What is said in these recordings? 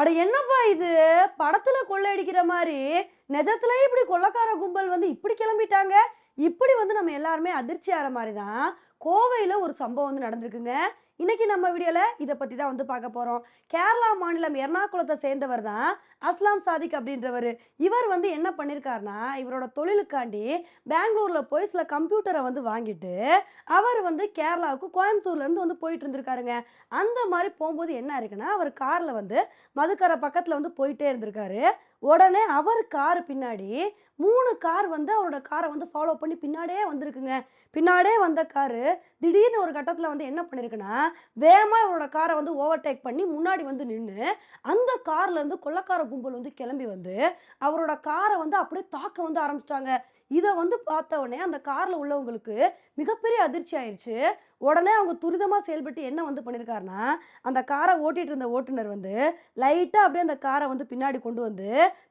அட என்னப்பா இது? படத்துல கொள்ளையடிக்கிற மாதிரி நிஜத்துல இப்படி கொள்ளக்கார கும்பல் வந்து இப்படி கிளம்பிட்டாங்க? இப்படி வந்து நம்ம எல்லாருமே அதிர்ச்சி ஆகிற மாதிரி தான் கோவையில் ஒரு சம்பவம் வந்து நடந்திருக்குங்க. இன்னைக்கு நம்ம வீடியோவில் இதை பற்றி தான் வந்து பார்க்க போகிறோம் கேரளா மாநிலம் எர்ணாகுளத்தை சேர்ந்தவர் தான் அஸ்லாம் சாதிக் அப்படின்றவர். இவர் வந்து என்ன பண்ணியிருக்காருனா இவரோட தொழிலுக்காண்டி பெங்களூரில் போய் சில கம்ப்யூட்டரை வந்து வாங்கிட்டு அவர் வந்து கேரளாவுக்கு கோயம்புத்தூர்லேருந்து வந்து போயிட்டு இருந்திருக்காருங்க. அந்த மாதிரி போகும்போது என்ன இருக்குன்னா அவர் காரில் வந்து மதுக்கரை பக்கத்தில் வந்து போயிட்டே இருந்திருக்காரு. உடனே அவர் கார் பின்னாடி மூணு கார் வந்து அவரோட காரை வந்து ஃபாலோ பண்ணி பின்னாடியே வந்திருக்குங்க. பின்னாடியே வந்த காரு திடீர்னு ஒரு கட்டத்தில் வந்து என்ன பண்ணியிருக்குன்னா வேகமாக அவரோட காரை வந்து ஓவர்டேக் பண்ணி முன்னாடி வந்து நின்று அந்த கார்லேருந்து கொள்ளக்கார கும்பல் வந்து கிளம்பி வந்து அவரோட காரை வந்து அப்படியே தாக்க வந்து ஆரம்பிச்சிட்டாங்க. இதை வந்து பார்த்த உடனே அந்த காரில் உள்ளவங்களுக்கு மிகப்பெரிய அதிர்ச்சி ஆயிடுச்சு உடனே அவங்க துரிதமாக செயல்பட்டு என்ன வந்து பண்ணியிருக்காருன்னா அந்த காரை ஓட்டிகிட்டு இருந்த ஓட்டுநர் வந்து லைட்டாக அப்படியே அந்த காரை வந்து பின்னாடி கொண்டு வந்து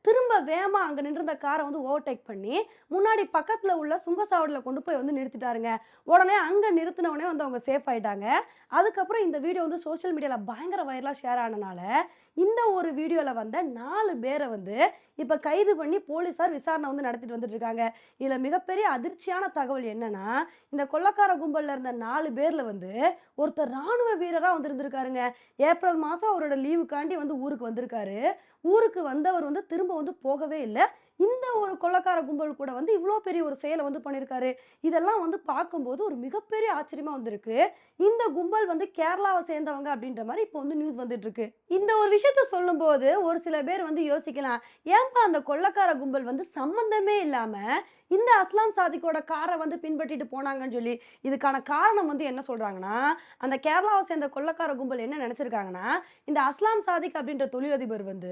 திரும்ப வேகமாக அங்கே நின்றிருந்த காரை வந்து ஓவர்டேக் பண்ணி முன்னாடி பக்கத்தில் உள்ள சுங்கசாவடியில் கொண்டு போய் வந்து நிறுத்திட்டாருங்க. உடனே அங்கே நிறுத்தினவுடனே வந்து அவங்க சேஃப் ஆகிட்டாங்க அதுக்கப்புறம் இந்த வீடியோ வந்து சோஷியல் மீடியாவில் பயங்கர வைரலாக ஷேர் ஆனனால இந்த ஒரு வீடியோவில் வந்த நாலு பேரை வந்து இப்போ கைது பண்ணி போலீஸார் விசாரணை வந்து நடத்திட்டு வந்துட்டு இருக்காங்க இதில் மிகப்பெரிய அதிர்ச்சியான தகவல் என்னன்னா இந்த கொள்ளக்கார கும்பலில் இருந்த நாலு பேரில் வந்து ஒருத்தர் ராணுவ வீரராக வந்து இருந்திருக்காருங்க ஏப்ரல் மாதம் அவரோட லீவுக்காண்டி வந்து ஊருக்கு வந்திருக்காரு. ஊருக்கு வந்தவர் வந்து திரும்ப வந்து போகவே இல்லை. இந்த ஒரு கொள்ளக்கார கும்பல் கூட வந்து இவ்வளோ பெரிய ஒரு செயலை வந்து பண்ணியிருக்காரு இதெல்லாம் வந்து பார்க்கும்போது ஒரு மிகப்பெரிய ஆச்சரியமாக வந்திருக்கு. இந்த கும்பல் வந்து கேரளாவை சேர்ந்தவங்க அப்படின்ற மாதிரி இப்போ வந்து நியூஸ் வந்துட்டு இருக்கு இந்த ஒரு விஷயத்த சொல்லும்போது ஒரு சில பேர் வந்து யோசிக்கலாம். ஏன்பா அந்த கொள்ளக்கார கும்பல் வந்து சம்மந்தமே இல்லாமல் இந்த அஸ்லாம் சாதிக்கோட காரை வந்து பின்பற்றிட்டு போனாங்கன்னு சொல்லி இதுக்கான காரணம் வந்து என்ன சொல்கிறாங்கன்னா அந்த கேரளாவை சேர்ந்த கொள்ளக்கார கும்பல் என்ன நினச்சிருக்காங்கன்னா இந்த அஸ்லாம் சாதிக் அப்படின்ற தொழிலதிபர் வந்து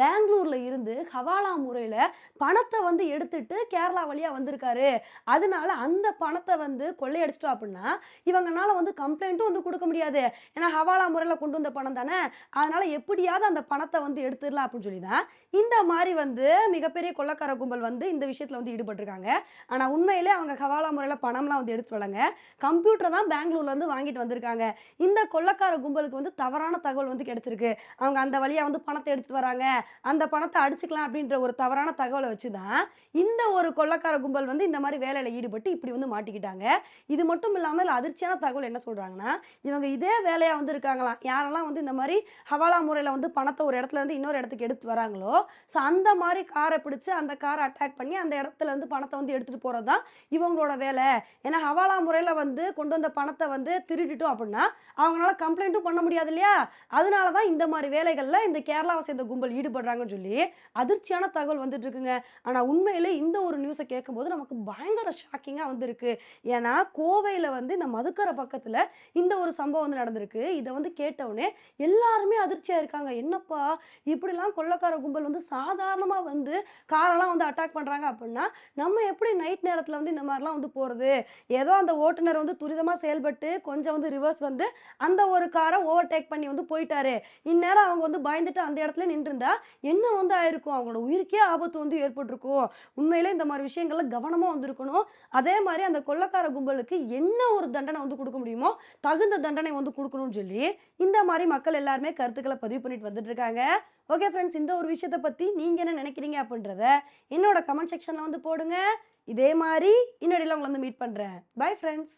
பெங்களூரில் இருந்து ஹவாலா முறையில் பணத்தை வந்து எடுத்துட்டு கேரளா வழியா வந்திருக்காரு. அதனால அந்த பணத்தை வந்து கொள்ளையடிச்சிட்டோம் அப்படின்னா இவங்கனால வந்து கம்ப்ளைண்ட்டும் வந்து கொடுக்க முடியாது. ஏன்னா ஹவாலா முறையில் கொண்டு வந்த பணம் தானே? அதனால எப்படியாவது அந்த பணத்தை வந்து எடுத்துடலாம் அப்படின்னு சொல்லி தான் இந்த மாதிரி வந்து மிகப்பெரிய கொள்ளக்கார கும்பல் வந்து இந்த விஷயத்தில் வந்து ஈடுபட்டிருக்காங்க. ஆனால் உண்மையிலே அவங்க ஹவாலா முறையில் பணம்லாம் வந்து எடுத்து வராங்க கம்ப்யூட்டர் தான் பெங்களூர்லேருந்து வாங்கிட்டு வந்திருக்காங்க. இந்த கொள்ளக்கார கும்பலுக்கு வந்து தவறான தகவல் வந்து கிடைச்சிருக்கு. அவங்க அந்த வழியாக வந்து பணத்தை எடுத்துட்டு வராங்க. அந்த பணத்தை அடிச்சுக்கலாம் அப்படின்ற ஒரு தவறான தகவல் வச்சு தான் இந்த ஒரு கொள்ளக்கார கும்பல் வந்து இந்த மாதிரி வேலையில் ஈடுபட்டு இப்படி வந்து மாட்டிக்கிட்டாங்க. இது மட்டும் இல்லாமல் அதிர்ச்சியான தகவல் என்ன சொல்கிறாங்கன்னா இவங்க இதே வேலையாக வந்து இருக்காங்களாம். யாரெல்லாம் வந்து இந்த மாதிரி ஹவாலா முறையில் வந்து பணத்தை ஒரு இடத்துல இருந்து இன்னொரு இடத்துக்கு எடுத்து வராங்களோ ஸோ அந்த மாதிரி காரை பிடிச்சு அந்த காரை அட்டாக் பண்ணி அந்த இடத்துல இருந்து பணத்தை வந்து எடுத்துகிட்டு போகிறது தான் இவங்களோட வேலை. ஏன்னா ஹவாலா முறையில் வந்து கொண்டு வந்த பணத்தை வந்து திருடிட்டோம் அப்படின்னா அவங்களால கம்ப்ளைண்ட்டும் பண்ண முடியாது இல்லையா? அதனால தான் இந்த மாதிரி வேலைகளில் இந்த கேரளாவை சேர்ந்த கும்பல் ஈடுபடுறாங்கன்னு சொல்லி அதிர்ச்சியான தகவல் வந்துட்டு இருக்குங்க. ஆனால் உண்மையிலே இந்த ஒரு நியூஸை கேட்கும்போது நமக்கு பயங்கர ஷாக்கிங்காக வந்திருக்கு. ஏன்னா கோவையில் வந்து இந்த மதுக்கரை பக்கத்தில் இந்த ஒரு சம்பவம் வந்து நடந்திருக்கு. இதை வந்து கேட்டவுடனே எல்லாருமே அதிர்ச்சியாக இருக்காங்க. என்னப்பா இப்படிலாம் கொள்ளக்கார கும்பல் வந்து சாதாரணமாக வந்து காரெல்லாம் வந்து அட்டாக் பண்ணுறாங்க அப்படின்னா நம்ம எப்படி நைட் நேரத்தில் வந்து இந்த மாதிரிலாம் வந்து போகிறது ஏதோ அந்த ஓட்டுநர் வந்து துரிதமாக செயல்பட்டு கொஞ்சம் வந்து ரிவர்ஸ் வந்து அந்த ஒரு காரை ஓவர்டேக் பண்ணி வந்து போயிட்டாரு. இந்நேரம் அவங்க வந்து பயந்துட்டு அந்த இடத்துல நின்றுருந்தா என்ன வந்து ஆயிருக்கும்? அவங்களோட உயிருக்கே ஆபத்து வந்து ஏற்பட்டிருக்கும் உண்மையிலே இந்த மாதிரி விஷயங்கள்ல கவனமாக வந்திருக்கணும். அதே மாதிரி அந்த கொள்ளக்கார கும்பலுக்கு என்ன ஒரு தண்டனை வந்து கொடுக்க முடியுமோ தகுந்த தண்டனை வந்து கொடுக்கணும்னு சொல்லி இந்த மாதிரி மக்கள் எல்லாருமே கருத்துக்களை பதிவு பண்ணிட்டு வந்துட்டு இருக்காங்க. ஓகே ஃப்ரெண்ட்ஸ் இந்த ஒரு விஷயத்தை பற்றி நீங்கள் என்ன நினைக்கிறீங்க அப்படின்றத என்னோட கமெண்ட் செக்ஷனில் வந்து போடுங்க. இதே மாதிரி இன்னொடையில் உங்களை வந்து மீட் பண்ணுறேன் பை ஃப்ரெண்ட்ஸ்